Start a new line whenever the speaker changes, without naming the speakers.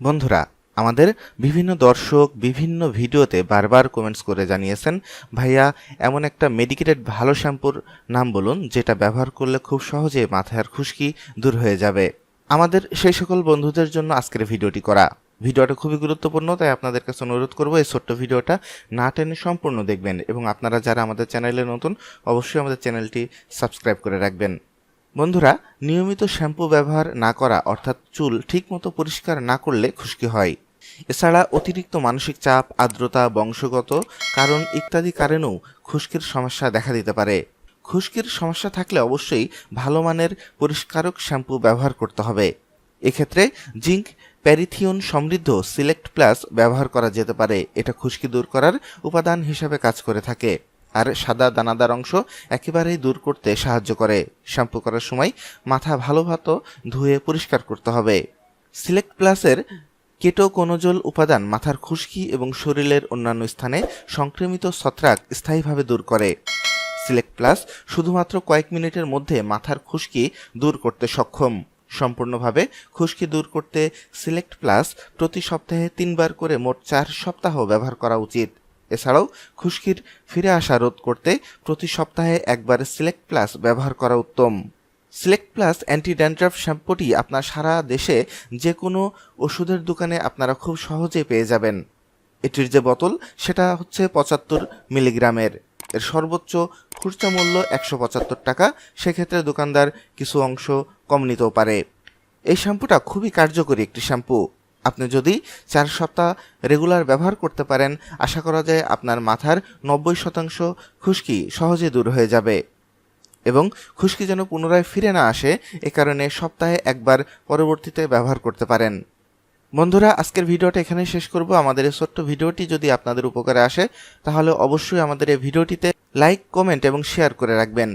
বন্ধুরা, আমাদের বিভিন্ন দর্শক বিভিন্ন ভিডিওতে বারবার কমেন্টস করে জানিয়েছেন, ভাইয়া, এমন একটা মেডিকেটেড ভালো শ্যাম্পুর নাম বলুন, যেটা ব্যবহার করলে খুব সহজে মাথার খুশকি দূর হয়ে যাবে। আমাদের সেই সকল বন্ধুদের জন্য আজকের ভিডিওটি করা। ভিডিওটা খুবই গুরুত্বপূর্ণ, তাই আপনাদের কাছে অনুরোধ করব এই ছোট্ট ভিডিওটা না টেনে সম্পূর্ণ দেখবেন এবং আপনারা যারা আমাদের চ্যানেলে নতুন, অবশ্যই আমাদের চ্যানেলটি সাবস্ক্রাইব করে রাখবেন। বন্ধুরা, নিয়মিত শ্যাম্পু ব্যবহার না করা, অর্থাৎ চুল ঠিকমতো পরিষ্কার না করলে খুশকি হয়। এছাড়া অতিরিক্ত মানসিক চাপ, আর্দ্রতা, বংশগত কারণ ইত্যাদি কারণেও খুশকির সমস্যা দেখা দিতে পারে। খুশকির সমস্যা থাকলে অবশ্যই ভালো মানের পরিষ্কারক শ্যাম্পু ব্যবহার করতে হবে। এক্ষেত্রে জিঙ্ক, প্যারিথিয়ন সমৃদ্ধ সিলেক্ট প্লাস ব্যবহার করা যেতে পারে। এটা খুশকি দূর করার উপাদান হিসাবে কাজ করে থাকে। আর সাদা দানাদার অংশ একেবারেই দূর করতে সাহায্য করে। শ্যাম্পু করার সময় মাথা ভালো ভাতো ধুয়ে পরিষ্কার করতে হবে। সিলেক্ট প্লাসের কেটো কোনোজল উপাদান মাথার খুশকি এবং শরীরের অন্যান্য স্থানে সংক্রমিত ছত্রাক স্থায়ীভাবে দূর করে। সিলেক্ট প্লাস শুধুমাত্র কয়েক মিনিটের মধ্যে মাথার খুশকি দূর করতে সক্ষম। সম্পূর্ণভাবে খুশকি দূর করতে সিলেক্ট প্লাস প্রতি সপ্তাহে তিনবার করে মোট চার সপ্তাহ ব্যবহার করা উচিত। এছাড়াও খুশকির ফিরে আসা রোধ করতে প্রতি সপ্তাহে একবার সিলেক্ট প্লাস ব্যবহার করা উত্তম। সিলেক্ট প্লাস অ্যান্টি ড্যান্ড্রাফ শ্যাম্পুটি আপনার সারা দেশে যে কোনো ওষুধের দোকানে আপনারা খুব সহজে পেয়ে যাবেন। এটির যে বোতল, সেটা হচ্ছে পঁচাত্তর মিলিগ্রামের। এর সর্বোচ্চ খুচরা মূল্য একশো পঁচাত্তর টাকা। সেক্ষেত্রে দোকানদার কিছু অংশ কম নিতেও পারে। এই শ্যাম্পুটা খুবই কার্যকরী একটি শ্যাম্পু আপনি যদি চার সপ্তাহ রেগুলার ব্যবহার করতে পারেন, আশা করা যায় আপনার মাথার নব্বই শতাংশ খুশকি সহজে দূর হয়ে যাবে। এবং খুশকি যেন পুনরায় ফিরে না আসে, এ কারণে সপ্তাহে একবার পরবর্তীতে ব্যবহার করতে পারেন। বন্ধুরা, আজকের ভিডিওটা এখানে শেষ করব। আমাদের এই ছোট্ট ভিডিওটি যদি আপনাদের উপকারে আসে, তাহলে অবশ্যই আমাদের এই ভিডিওটিতে লাইক, কমেন্ট এবং শেয়ার করে রাখবেন।